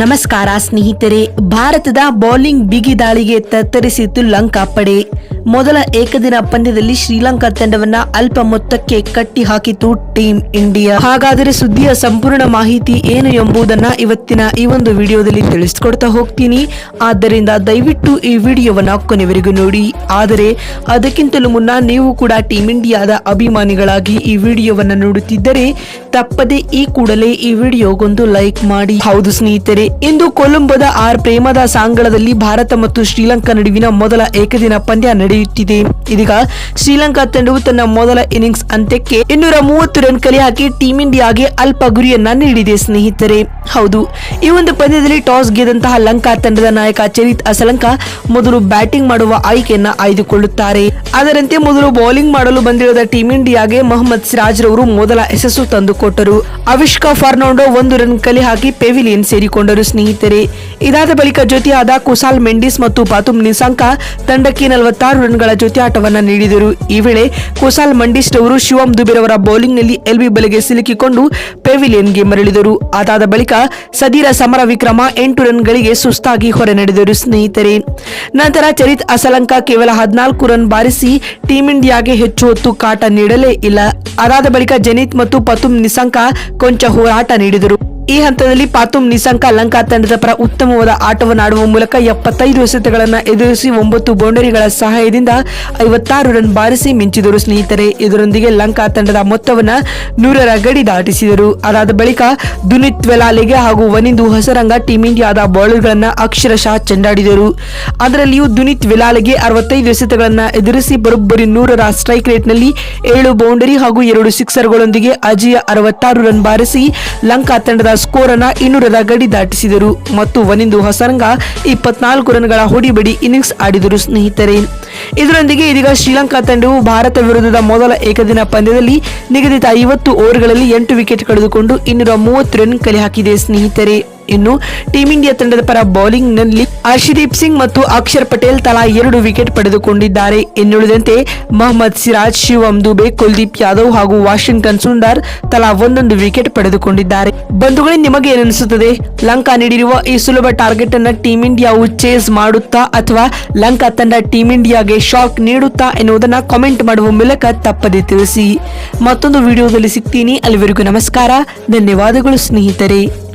ನಮಸ್ಕಾರ ಸ್ನೇಹಿತರೆ ಭಾರತದ ಬೌಲಿಂಗ್ ಬಿಗಿ ದಾಳಿಗೆ ತತ್ತರಿಸಿತು ಲಂಕಾ ಪಡೆ ಮೊದಲ ಏಕದಿನ ಪಂದ್ಯದಲ್ಲಿ ಶ್ರೀಲಂಕಾ ತಂಡವನ್ನ ಅಲ್ಪ ಮೊತ್ತಕ್ಕೆ ಕಟ್ಟಿ ಹಾಕಿತು ಟೀಂ ಇಂಡಿಯಾ. ಹಾಗಾದರೆ ಸುದ್ದಿಯ ಸಂಪೂರ್ಣ ಮಾಹಿತಿ ಏನು ಎಂಬುದನ್ನ ಇವತ್ತಿನ ಈ ಒಂದು ವಿಡಿಯೋದಲ್ಲಿ ತಿಳಿಸಿಕೊಡ್ತಾ ಹೋಗ್ತೀನಿ. ಆದ್ದರಿಂದ ದಯವಿಟ್ಟು ಈ ವಿಡಿಯೋವನ್ನ ಕೊನೆವರೆಗೂ ನೋಡಿ. ಆದರೆ, ಅದಕ್ಕಿಂತಲೂ ಮುನ್ನ ನೀವು ಕೂಡ ಟೀಂ ಇಂಡಿಯಾದ ಅಭಿಮಾನಿಗಳಾಗಿ ಈ ವಿಡಿಯೋವನ್ನ ನೋಡುತ್ತಿದ್ದರೆ, ತಪ್ಪದೆ ಈ ಕೂಡಲೇ ಈ ವಿಡಿಯೋಗೊಂದು ಲೈಕ್ ಮಾಡಿ. ಹೌದು ಸ್ನೇಹಿತರೆ, ಇಂದು ಕೊಲಂಬೋದ ಆರ್ ಪ್ರೇಮದ ಸಾಂಗಳದಲ್ಲಿ ಭಾರತ ಮತ್ತು ಶ್ರೀಲಂಕಾ ನಡುವಿನ ಮೊದಲ ಏಕದಿನ ಪಂದ್ಯ ನಡೆಯುತ್ತಿದೆ. ಇದೀಗ ಶ್ರೀಲಂಕಾ ತಂಡವು ತನ್ನ ಮೊದಲ ಇನ್ನಿಂಗ್ಸ್ ಅಂತ್ಯಕ್ಕೆ ಇನ್ನೂರ ಮೂವತ್ತು ರನ್ ಕಲೆ ಹಾಕಿ ಟೀಂ ಇಂಡಿಯಾಗೆ ಅಲ್ಪ ಗುರಿಯನ್ನ ನೀಡಿದೆ, ಸ್ನೇಹಿತರೆ. ಹೌದು, ಈ ಒಂದು ಪಂದ್ಯದಲ್ಲಿ ಟಾಸ್ ಗೆದ್ದಂತಹ ಲಂಕಾ ತಂಡದ ನಾಯಕ ಚರಿತ್ ಅಸಲಂಕ ಮೊದಲು ಬ್ಯಾಟಿಂಗ್ ಮಾಡುವ ಆಯ್ಕೆಯನ್ನ ಆಯ್ದುಕೊಳ್ಳುತ್ತಾರೆ. ಅದರಂತೆ ಮೊದಲು ಬೌಲಿಂಗ್ ಮಾಡಲು ಬಂದಿರುವ ಟೀಂ ಇಂಡಿಯಾಗೆ ಮೊಹಮ್ಮದ್ ಸಿರಾಜ್ ರವರು ಮೊದಲ ಯಶಸ್ಸು ತಂದುಕೊಟ್ಟರು. ಅವಿಷ್ಕಾ ಫರ್ನಾಂಡೋ ಒಂದು ರನ್ ಕಲೆ ಹಾಕಿ ಪೆವಿಲಿಯನ್ ಸೇರಿಕೊಂಡರು, ಸ್ನೇಹಿತರೆ. ಇದಾದ ಬಳಿಕ ಜೊತೆಯಾದ ಕುಸಾಲ್ ಮೆಂಡಿಸ್ ಮತ್ತು ಪಾತುಮ್ ನಿಸಾಂಕ ತಂಡಕ್ಕೆ ನಲವತ್ತಾರು ರನ್ಗಳ ಜೊತೆ ಆಟವನ್ನು ನೀಡಿದರು. ಈ ವೇಳೆ ಕುಸಾಲ್ ಮಂಡಿಸ್ಟ್ ಅವರು ಶಿವಂ ದುಬೆರವರ ಬೌಲಿಂಗ್ನಲ್ಲಿ ಎಲ್ಬಿ ಬಲೆಗೆ ಸಿಲುಕಿಕೊಂಡು ಪೆವಿಲಿಯನ್ಗೆ ಮರಳಿದರು. ಅದಾದ ಬಳಿಕ ಸದೀರ ಸಮರ ವಿಕ್ರಮ ಎಂಟು ರನ್ಗಳಿಗೆ ಸುಸ್ತಾಗಿ ಹೊರ ನಡೆದರು ಸ್ನೇಹಿತರೆ. ನಂತರ ಚರಿತ್ ಅಸಲಂಕ ಕೇವಲ ಹದಿನಾಲ್ಕು ರನ್ ಬಾರಿಸಿ ಟೀಂ ಇಂಡಿಯಾಗೆ ಹೆಚ್ಚು ಹೊತ್ತು ಕಾಟ ನೀಡಲೇ ಇಲ್ಲ. ಅದಾದ ಬಳಿಕ ಜನಿತ್ ಮತ್ತು ಪತುಮ್ ನಿಸಂಕ ಕೊಂಚ ಹೋರಾಟ ನೀಡಿದರು. ಈ ಹಂತದಲ್ಲಿ ಪಾತುಮ್ ನಿಸಂಕ ಲಂಕಾ ತಂಡದ ಪರ ಉತ್ತಮವಾದ ಆಟವನ್ನು ಆಡುವ ಮೂಲಕ ಎಪ್ಪತ್ತೈದು ಎಸೆತಗಳನ್ನು ಎದುರಿಸಿ ಒಂಬತ್ತು ಬೌಂಡರಿಗಳ ಸಹಾಯದಿಂದ ಐವತ್ತಾರು ರನ್ ಬಾರಿಸಿ ಮಿಂಚಿದರು ಸ್ನೇಹಿತರೆ. ಇದರೊಂದಿಗೆ ಲಂಕಾ ತಂಡದ ಮೊತ್ತವನ್ನ ನೂರರ ಗಡಿ ದಾಟಿಸಿದರು. ಅದಾದ ಬಳಿಕ ದುನಿತ್ ವೆಲಾಲೆಗೆ ಹಾಗೂ ವನಿಂದು ಹೊಸರಂಗ ಟೀಂ ಇಂಡಿಯಾದ ಬೌಲರ್ಗಳನ್ನು ಅಕ್ಷರಶಃ ಚೆಂಡಾಡಿದರು. ಅದರಲ್ಲಿಯೂ ದುನಿತ್ ವೆಲಾಲೆಗೆ ಅರವತ್ತೈದು ಎಸೆತಗಳನ್ನು ಎದುರಿಸಿ ಬರೋಬ್ಬರಿ ನೂರರ ಸ್ಟ್ರೈಕ್ ರೇಟ್ನಲ್ಲಿ ಏಳು ಬೌಂಡರಿ ಹಾಗೂ ಎರಡು ಸಿಕ್ಸರ್ಗಳೊಂದಿಗೆ ಅಜಿಯ ಅರವತ್ತಾರು ರನ್ ಬಾರಿಸಿ ಲಂಕಾ ತಂಡದ ಸ್ಕೋರ್ ಅನ್ನ ಇನ್ನೂರರ ಗಡಿ ದಾಟಿಸಿದರು. ಮತ್ತು ಒಂದಿಂದು ಹೊಸರಂಗ ಇಪ್ಪತ್ನಾಲ್ಕು ರನ್ಗಳ ಹೊಡಿಬಡಿ ಇನ್ನಿಂಗ್ಸ್ ಆಡಿದರು ಸ್ನೇಹಿತರೆ. ಇದರೊಂದಿಗೆ ಇದೀಗ ಶ್ರೀಲಂಕಾ ತಂಡವು ಭಾರತ ವಿರುದ್ಧದ ಮೊದಲ ಏಕದಿನ ಪಂದ್ಯದಲ್ಲಿ ನಿಗದಿತ ಐವತ್ತು ಓವರ್ಗಳಲ್ಲಿ ಎಂಟು ವಿಕೆಟ್ ಕಳೆದುಕೊಂಡು ಇನ್ನೂರ ಮೂವತ್ತು ರನ್ ಕಲೆ ಹಾಕಿದೆ ಸ್ನೇಹಿತರೆ. ಇನ್ನು ಟೀಂ ಇಂಡಿಯಾ ತಂಡದ ಪರ ಬೌಲಿಂಗ್ನಲ್ಲಿ ಸಿಂಗ್ ಮತ್ತು ಅಕ್ಷರ್ ಪಟೇಲ್ ತಲಾ ಎರಡು ವಿಕೆಟ್ ಪಡೆದುಕೊಂಡಿದ್ದಾರೆ. ಎನ್ನುಳಿದಂತೆ ಮೊಹಮ್ಮದ್ ಸಿರಾಜ್, ಶಿವಂ ದುಬೆ, ಕುಲ್ದೀಪ್ ಯಾದವ್ ಹಾಗೂ ವಾಷಿಂಗ್ಟನ್ ಸುಂದರ್ ತಲಾ ಒಂದೊಂದು ವಿಕೆಟ್ ಪಡೆದುಕೊಂಡಿದ್ದಾರೆ. ಬಂಧುಗಳೇ, ನಿಮಗೆ ಏನಿಸುತ್ತದೆ? ಲಂಕಾ ನೀಡಿರುವ ಈ ಸುಲಭ ಟಾರ್ಗೆಟ್ ಅನ್ನ ಟೀಂ ಇಂಡಿಯಾವು ಚೇಸ್ ಮಾಡುತ್ತಾ ಅಥವಾ ಲಂಕಾ ತಂಡ ಟೀಂ ಇಂಡಿಯಾಗೆ ಶಾಕ್ ನೀಡುತ್ತಾ ಎನ್ನುವುದನ್ನ ಕಾಮೆಂಟ್ ಮಾಡುವ ಮೂಲಕ ತಪ್ಪದೆ ತಿಳಿಸಿ. ಮತ್ತೊಂದು ವಿಡಿಯೋದಲ್ಲಿ ಸಿಗ್ತೀನಿ. ಅಲ್ಲಿವರೆಗೂ ನಮಸ್ಕಾರ. ಧನ್ಯವಾದಗಳು ಸ್ನೇಹಿತರೆ.